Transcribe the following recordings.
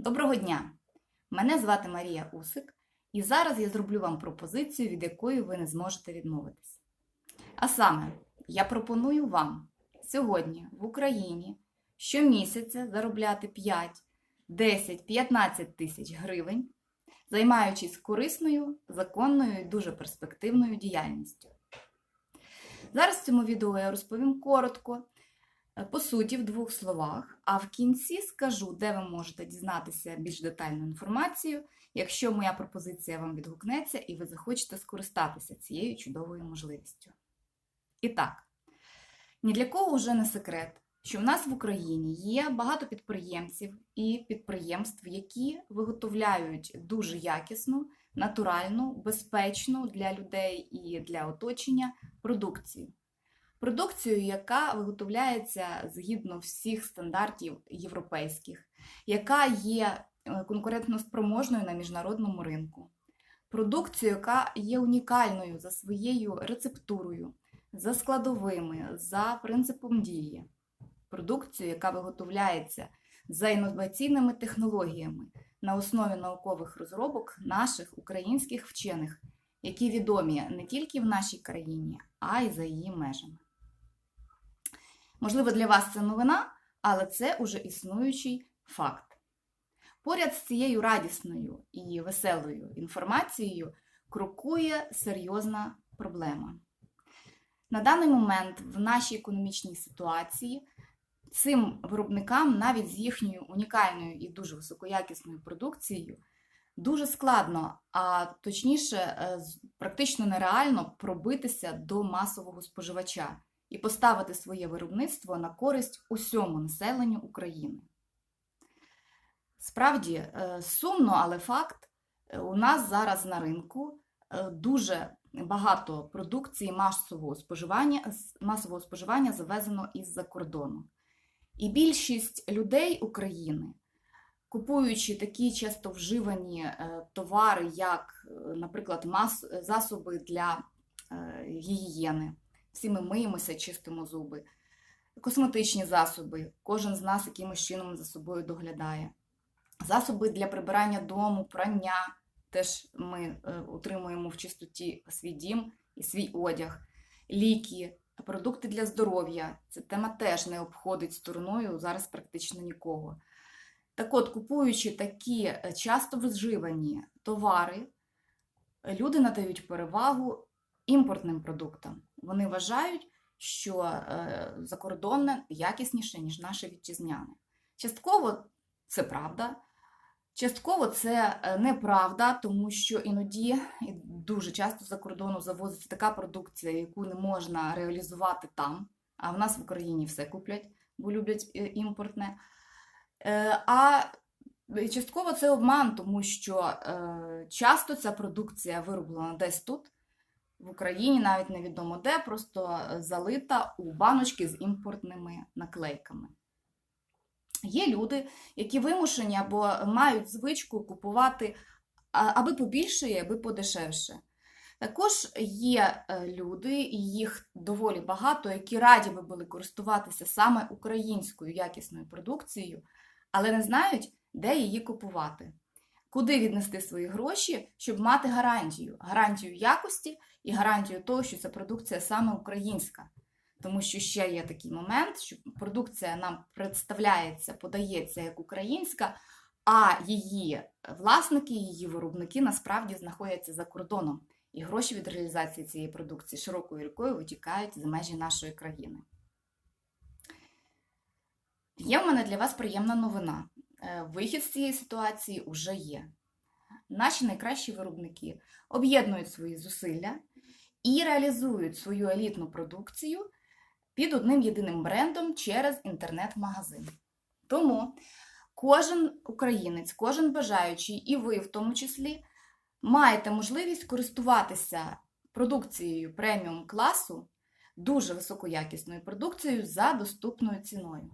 Доброго дня! Мене звати Марія Усик, і зараз я зроблю вам пропозицію, від якої ви не зможете відмовитись. А саме, я пропоную вам сьогодні в Україні щомісяця заробляти 5, 10, 15 тисяч гривень, займаючись корисною, законною і дуже перспективною діяльністю. Зараз в цьому відео я розповім коротко, по суті, в двох словах, а в кінці скажу, де ви можете дізнатися більш детальну інформацію, якщо моя пропозиція вам відгукнеться і ви захочете скористатися цією чудовою можливістю. І так, ні для кого вже не секрет, що в нас в Україні є багато підприємців і підприємств, які виготовляють дуже якісну, натуральну, безпечну для людей і для оточення продукцію. Продукцію, яка виготовляється згідно всіх стандартів європейських, яка є е, конкурентноспроможною на міжнародному ринку. Продукцію, яка є унікальною за своєю рецептурою, за складовими, за принципом дії. Продукцію, яка виготовляється за інноваційними технологіями на основі наукових розробок наших українських вчених, які відомі не тільки в нашій країні, а й за її межами. Можливо, для вас це новина, але це уже існуючий факт. Поряд з цією радісною і веселою інформацією крокує серйозна проблема. На даний момент в нашій економічній ситуації цим виробникам навіть з їхньою унікальною і дуже високоякісною продукцією дуже складно, а точніше, е, практично нереально пробитися до масового споживача і поставити своє виробництво на користь усьому населенню України. Справді е, сумно, але факт, е, у нас зараз на ринку е, дуже багато продукції масового споживання, масового споживання завезено із-за кордону. І більшість людей України, купуючи такі часто вживані товари, як, наприклад, засоби для гігієни, всі ми миємося, чистимо зуби, косметичні засоби, кожен з нас якимось чином за собою доглядає. Засоби для прибирання дому, прання, теж ми е, утримуємо в чистоті свій дім і свій одяг, ліки, продукти для здоров'я. Ця тема теж не обходить стороною зараз практично нікого. Так от, купуючи такі е, часто вживані товари, люди надають перевагу імпортним продуктам. Вони вважають, що е, закордонне якісніше, ніж наше вітчизняне. Частково це правда. Частково це е, неправда, тому що іноді і дуже часто за кордону завозиться така продукція, яку не можна реалізувати там. А в нас в Україні все куплять, бо люблять е, імпортне. А частково це обман, тому що часто ця продукція вироблена десь тут, в Україні, навіть невідомо де, просто е, залита у баночки з імпортними наклейками. Є люди, які вимушені або мають звичку купувати аби побільше, аби подешевше. Також є е, люди, їх доволі багато, які раді би були користуватися саме українською якісною продукцією, але не знають, де її купувати, куди віднести свої гроші, щоб мати гарантію, гарантію якості і гарантію того, що ця продукція саме українська. Тому що ще є такий момент, що продукція нам представляється, подається як українська, а її власники, її виробники насправді знаходяться за кордоном. І гроші від реалізації цієї продукції широкою рікою витікають за межі нашої країни. Є в мене для вас приємна новина. Е, Вихід з цієї ситуації вже є. Наші найкращі виробники об'єднують свої зусилля і реалізують свою елітну продукцію під одним єдиним брендом через інтернет-магазин. Тому кожен українець, кожен бажаючий, і ви в тому числі, маєте можливість користуватися продукцією преміум класу, дуже високоякісною продукцією за доступною ціною.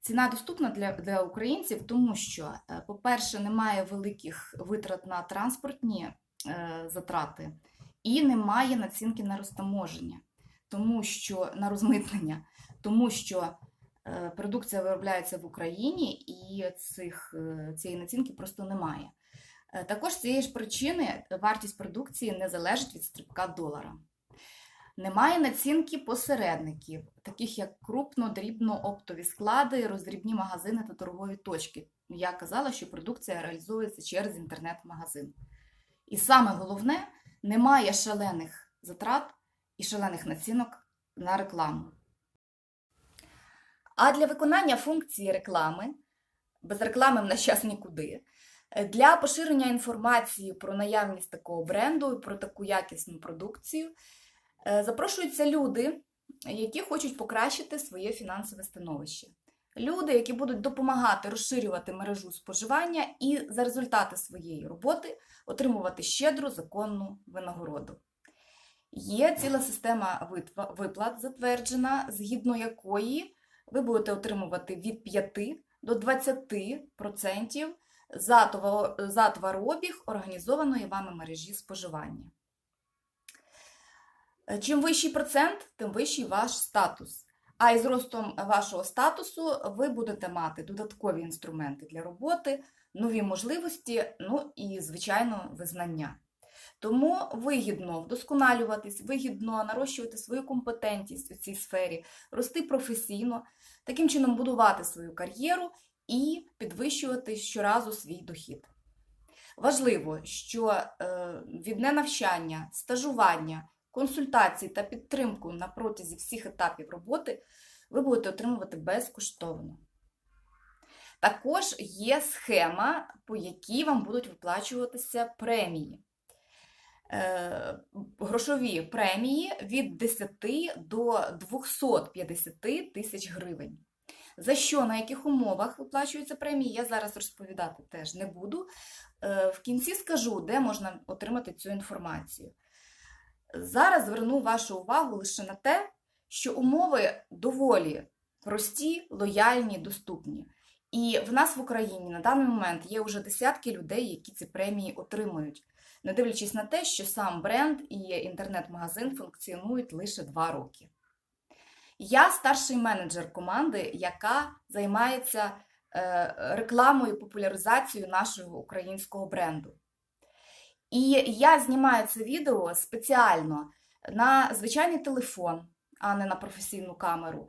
Ціна доступна для, для українців, тому що, е, по-перше, немає великих витрат на транспортні е, затрати і немає націнки на розтаможення, тому що на розмитнення, тому що Е, Продукція виробляється в Україні і цих, е, цієї націнки просто немає. Е, Також цієї ж причини вартість продукції не залежить від стрибка долара. Немає націнки посередників, таких як крупно-дрібно-оптові склади, роздрібні магазини та торгові точки. Я казала, що продукція реалізується через інтернет-магазин. І саме головне, немає шалених затрат і шалених націнок на рекламу. А для виконання функції реклами, без реклами в наш час нікуди, для поширення інформації про наявність такого бренду і про таку якісну продукцію запрошуються люди, які хочуть покращити своє фінансове становище. Люди, які будуть допомагати розширювати мережу споживання і за результати своєї роботи отримувати щедру законну винагороду. Є ціла система виплат, затверджена, згідно якої ви будете отримувати від 5 до 20% за товаро- за товарообіг організованої вами мережі споживання. Е, Чим вищий процент, тим вищий ваш статус. А із ростом вашого статусу ви будете мати додаткові інструменти для роботи, нові можливості, ну і, звичайно, визнання. Тому вигідно вдосконалюватись, вигідно нарощувати свою компетентність у цій сфері, рости професійно, таким чином будувати свою кар'єру і підвищувати щоразу свій дохід. Важливо, що е, від ненавчання, стажування, консультацій та підтримку на протязі всіх етапів роботи ви будете отримувати безкоштовно. Також є схема, по якій вам будуть виплачуватися премії. Е, Грошові премії від 10 до 250 тисяч гривень. За що, на яких умовах виплачуються премії, я зараз розповідати теж не буду. Е, В кінці скажу, де можна отримати цю інформацію. Зараз зверну вашу увагу лише на те, що умови доволі прості, лояльні, доступні. І в нас в Україні на даний момент є вже десятки людей, які ці премії отримують, не дивлячись на те, що сам бренд і інтернет-магазин функціонують лише два роки. Я старший менеджер команди, яка займається е, рекламою, популяризацією нашого українського бренду. І я знімаю це відео спеціально на звичайний телефон, а не на професійну камеру,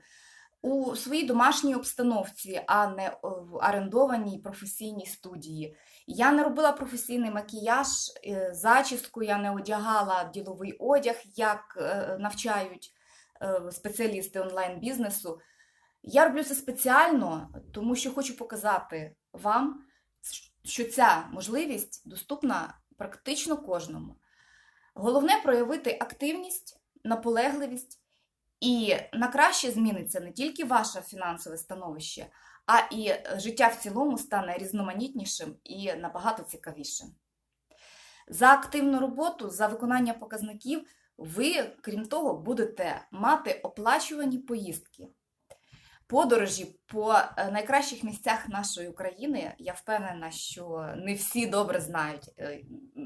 у своїй домашній обстановці, а не в орендованій професійній студії. Я не робила професійний макіяж, е, зачіску, я не одягала діловий одяг, як е, навчають е, спеціалісти онлайн-бізнесу. Я роблю це спеціально, тому що хочу показати вам, що ця можливість доступна практично кожному. Головне проявити активність, наполегливість, і на краще зміниться не тільки ваше фінансове становище, а і життя в цілому стане різноманітнішим і набагато цікавішим. За активну роботу, за виконання показників, ви, крім того, будете мати оплачувані поїздки. Подорожі по е, найкращих місцях нашої України. Я впевнена, що не всі добре знають е,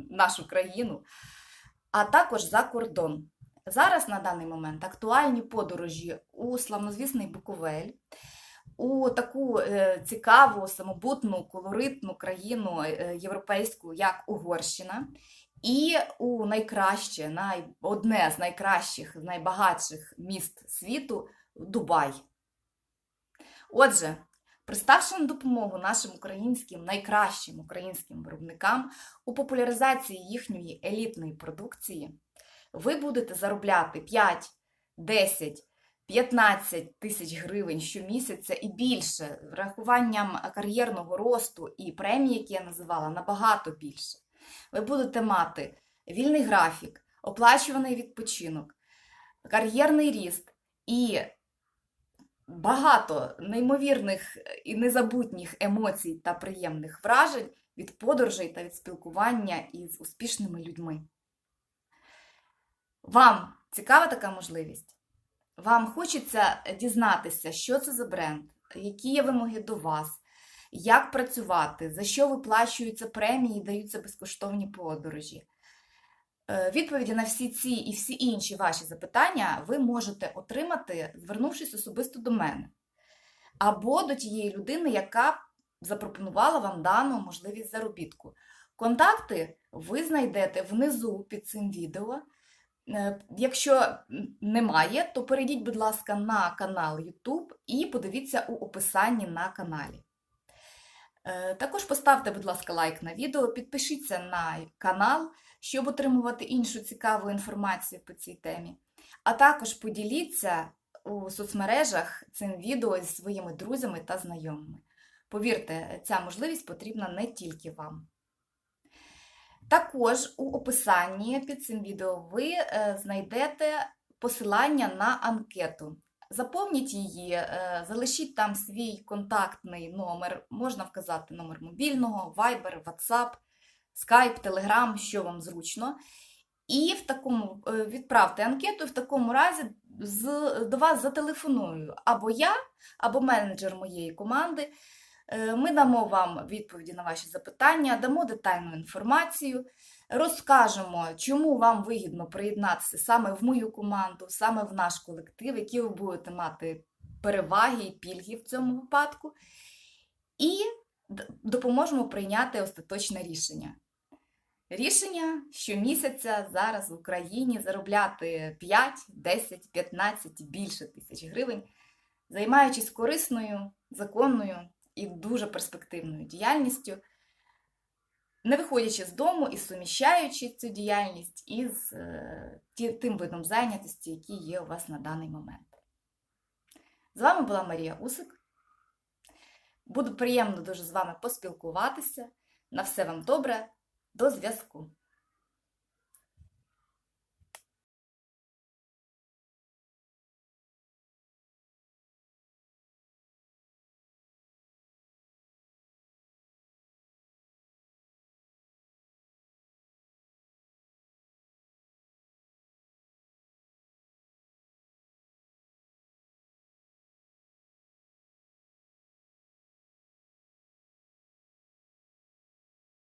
нашу країну, а також за кордон. Зараз на даний момент актуальні подорожі у славнозвісний Буковель, у таку е, цікаву, самобутну, колоритну країну європейську, як Угорщина, і у найкраще, най, одне з найкращих, найбагатших міст світу Дубай. Отже, приставши на допомогу нашим українським найкращим українським виробникам у популяризації їхньої елітної продукції, ви будете заробляти 5, 10, 15 тисяч гривень щомісяця і більше, врахуванням кар'єрного росту і премії, які я називала, набагато більше. Ви будете мати вільний графік, оплачуваний відпочинок, кар'єрний ріст і багато неймовірних і незабутніх емоцій та приємних вражень від подорожей та від спілкування із успішними людьми. Вам цікава така можливість? Вам хочеться дізнатися, що це за бренд, які є вимоги до вас, як працювати, за що виплачуються премії і даються безкоштовні подорожі. Е, Відповіді на всі ці і всі інші ваші запитання ви можете отримати, звернувшись особисто до мене. або до тієї людини, яка запропонувала вам дану можливість заробітку. Контакти ви знайдете внизу під цим відео. Е, Якщо немає, то перейдіть, будь ласка, на канал YouTube і подивіться у описанні на каналі. Е, Також поставте, будь ласка, лайк на відео, підпишіться на канал, щоб отримувати іншу цікаву інформацію по цій темі. А також поділіться у соцмережах цим відео зі своїми друзями та знайомими. Повірте, ця можливість потрібна не тільки вам. Також у описанні під цим відео ви е, знайдете посилання на анкету. Заповніть її, е, залишіть там свій контактний номер, можна вказати номер мобільного, Viber, WhatsApp, Skype, Telegram, що вам зручно. І в такому е, відправте анкету, в такому разі з, до вас зателефоную або я, або менеджер моєї команди. Е, Ми дамо вам відповіді на ваші запитання, дамо детальну інформацію, розкажемо, чому вам вигідно приєднатися саме в мою команду, саме в наш колектив, які ви будете мати переваги і пільги в цьому випадку, і допоможемо прийняти остаточне рішення. Рішення щомісяця зараз в Україні заробляти 5, 10, 15 більше тисяч гривень, займаючись корисною, законною і дуже перспективною діяльністю, не виходячи з дому і суміщаючи цю діяльність із е, тим видом зайнятості, який є у вас на даний момент. З вами була Марія Усик. Буду приємно дуже з вами поспілкуватися. На все вам добре. До зв'язку!